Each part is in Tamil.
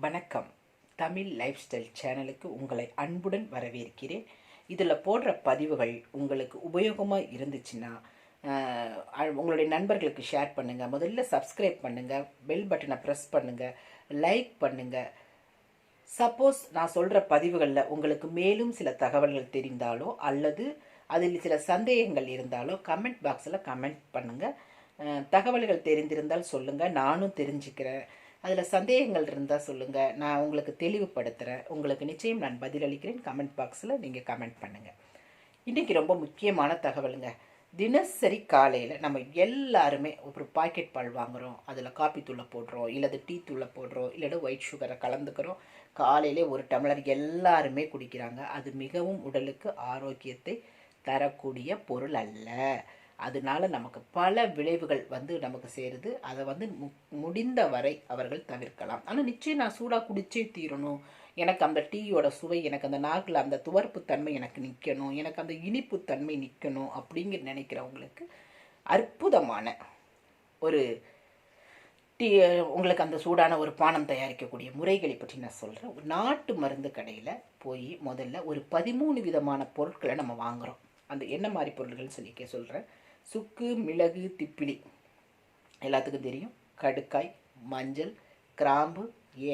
வணக்கம். தமிழ் லைஃப் ஸ்டைல் சேனலுக்கு உங்களை அன்புடன் வரவேற்கிறேன். இதில் போடுற பதிவுகள் உங்களுக்கு உபயோகமாக இருந்துச்சுன்னா அ- உங்களுடைய நண்பர்களுக்கு ஷேர் பண்ணுங்கள் முதல்ல சப்ஸ்கிரைப் பண்ணுங்கள் பெல் பட்டனை ப்ரெஸ் பண்ணுங்கள் லைக் பண்ணுங்கள் சப்போஸ் நான் சொல்கிற பதிவுகளில் உங்களுக்கு மேலும் சில தகவல்கள் தெரிந்தாலோ அல்லது அதில் சில சந்தேகங்கள் இருந்தாலோ கமெண்ட் பாக்ஸில் கமெண்ட் பண்ணுங்கள் தகவல்கள் தெரிந்திருந்தால் சொல்லுங்கள் நானும் தெரிஞ்சுக்கிறேன். அதில் சந்தேகங்கள் இருந்தால் சொல்லுங்கள் நான் உங்களுக்கு தெளிவுபடுத்துகிறேன் உங்களுக்கு நிச்சயம் நான் பதிலளிக்கிறேன். கமெண்ட் பாக்ஸில் நீங்கள் கமெண்ட் பண்ணுங்கள் இன்றைக்கி ரொம்ப முக்கியமான தகவலுங்க. தினசரி காலையில் நம்ம எல்லாருமே ஒரு பாக்கெட் பால் வாங்குகிறோம் அதில் காப்பி தூளை போடுறோம். இல்லது டீ தூளை போடுறோம். இல்லைன்னா ஒயிட் சுகரை கலந்துக்கிறோம். காலையிலே ஒரு டம்ளர் எல்லாருமே குடிக்கிறாங்க. அது மிகவும் உடலுக்கு ஆரோக்கியத்தை தரக்கூடிய பொருள் அல்ல. அதனால நமக்கு பல விளைவுகள் வந்து நமக்கு சேருது. அதை வந்து மு- முடிந்த வரை அவர்கள் தவிர்க்கலாம். ஆனால் நிச்சயம் நான் சூடாக குடிச்சே தீரணும். எனக்கு அந்த டீயோட சுவை எனக்கு அந்த நாக்கில் அந்த துவர்ப்பு தன்மை எனக்கு நிற்கணும் எனக்கு அந்த இனிப்பு தன்மை நிற்கணும் அப்படிங்கிற நினைக்கிறவங்களுக்கு அற்புதமான ஒரு டீ உங்களுக்கு அந்த சூடான ஒரு பானம் தயாரிக்கக்கூடிய முறைகளை பற்றி நான் சொல்கிறேன் நாட்டு மருந்து கடையில் போய் முதல்ல ஒரு பதிமூணு விதமான பொருட்களை நம்ம வாங்குகிறோம் அந்த என்ன மாதிரி பொருட்கள்னு சொல்லிக்க சொல்கிறேன் சுக்கு மிளகு திப்பிலி. எல்லாத்துக்கும் தெரியும். கடுக்காய் மஞ்சள் கிராம்பு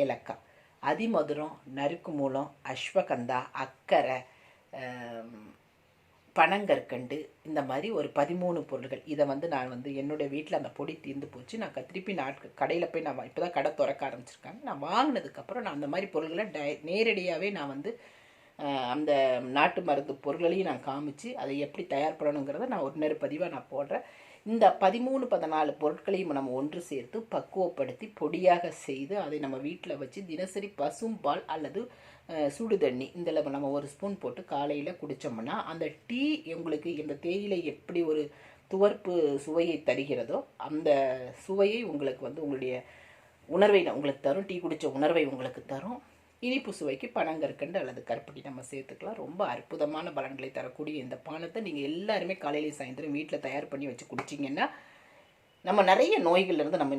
ஏலக்காய். அதிமதுரம் நறுக்கு மூலம் அஸ்வகந்தா அக்கரை பனங்கற்கண்டு இந்த மாதிரி ஒரு பதிமூணு பொருள்கள். இதை வந்து நான் வந்து என்னுடைய வீட்டில் அந்த பொடி தீர்ந்து போச்சு. நான் திருப்பி நாட்கு கடையில் போய் நான் இப்போ தான் கடை திறக்க ஆரம்பிச்சிருக்காங்க. நான் வாங்கினதுக்கப்புறம் நான் அந்த மாதிரி பொருள்களை டை நேரடியாகவே நான் வந்து அந்த நாட்டு மருந்து பொருள்களையும் நான் காமிச்சு அதை எப்படி தயார் பண்ணணுங்கிறத நான் ஒரு நேர பதிவாக நான் போடுறேன். இந்த பதிமூணு பதினாலு பொருட்களையும் நம்ம ஒன்று சேர்த்து பக்குவப்படுத்தி பொடியாக செய்து அதை நம்ம வீட்டில் வச்சு தினசரி பசும்பால் அல்லது சுடு தண்ணி இதில் நம்ம ஒரு ஸ்பூன் போட்டு காலையில் குடித்தோம்னா அந்த டீ உங்களுக்கு இந்த தேயிலை எப்படி ஒரு துவர்ப்பு சுவையை தருகிறதோ அந்த சுவையை உங்களுக்கு வந்து உங்களுடைய உணர்வை நான் உங்களுக்கு தரும் டீ குடித்த உணர்வை உங்களுக்கு தரும். இனிப்பு சுவைக்கு பனங்கற்கண்டு அல்லது கருப்பட்டி நம்ம சேர்த்துக்கலாம். ரொம்ப அற்புதமான பலன்களை தரக்கூடிய இந்த பானத்தை நீங்கள் எல்லாருமே காலையிலையும் சாயந்தரம் வீட்டில் தயார் பண்ணி வச்சு குடிச்சிங்கன்னா நம்ம நிறைய நோய்கள்லேருந்து நம்ம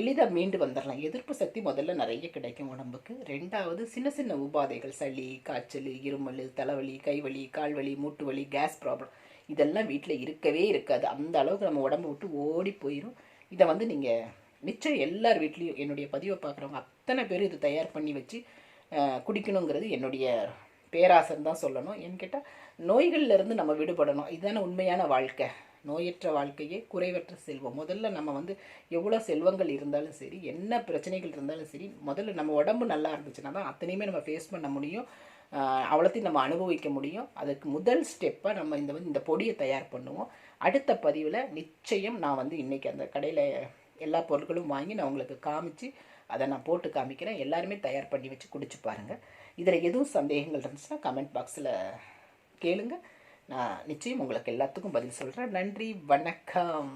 எளிதாக மீண்டு வந்துடலாம் எதிர்ப்பு சக்தி முதல்ல நிறைய கிடைக்கும் உடம்புக்கு. ரெண்டாவது சின்ன சின்ன உபாதைகள் சளி காய்ச்சல் இருமல் தலைவலி கைவலி கால்வலி மூட்டு வலி கேஸ் ப்ராப்ளம் இதெல்லாம் வீட்டில் இருக்கவே இருக்காது. அந்த அளவுக்கு நம்ம உடம்பு விட்டு ஓடி போயிடும் இதை வந்து நீங்கள் நிச்சயம் எல்லார் வீட்லேயும் என்னுடைய பதிவை பார்க்குறவங்க அத்தனை பேர் இது தயார் பண்ணி வச்சு குடிக்கணுங்கிறது என்னுடைய பேராசன் தான் சொல்லணும். ஏன்னு கேட்டால் நோய்கள்லேருந்து நம்ம விடுபடணும். இதுதானே உண்மையான வாழ்க்கை. நோயற்ற வாழ்க்கையே குறைவற்ற செல்வம். முதல்ல நம்ம வந்து எவ்வளோ செல்வங்கள் இருந்தாலும் சரி என்ன பிரச்சனைகள் இருந்தாலும் சரி முதல்ல நம்ம உடம்பு நல்லா இருந்துச்சுன்னா தான் அத்தனையுமே நம்ம ஃபேஸ் பண்ண முடியும். அவ்வளோத்தையும் நம்ம அனுபவிக்க முடியும். அதுக்கு முதல் ஸ்டெப்பாக நம்ம இந்த வந்து இந்த பொடியை தயார் பண்ணுவோம். அடுத்த பதிவில் நிச்சயம் நான் வந்து இன்றைக்கி அந்த கடையில் எல்லா பொருட்களும் வாங்கி நான் உங்களுக்கு காமிச்சு அதை நான் போட்டு காமிக்கிறேன். எல்லாருமே தயார் பண்ணி வச்சு குடிச்சு பாருங்கள் இதில் எதுவும் சந்தேகங்கள் இருந்துச்சுன்னா கமெண்ட் பாக்ஸில் கேளுங்க. நான் நிச்சயம் உங்களுக்கு எல்லாத்துக்கும் பதில் சொல்கிறேன் நன்றி வணக்கம்.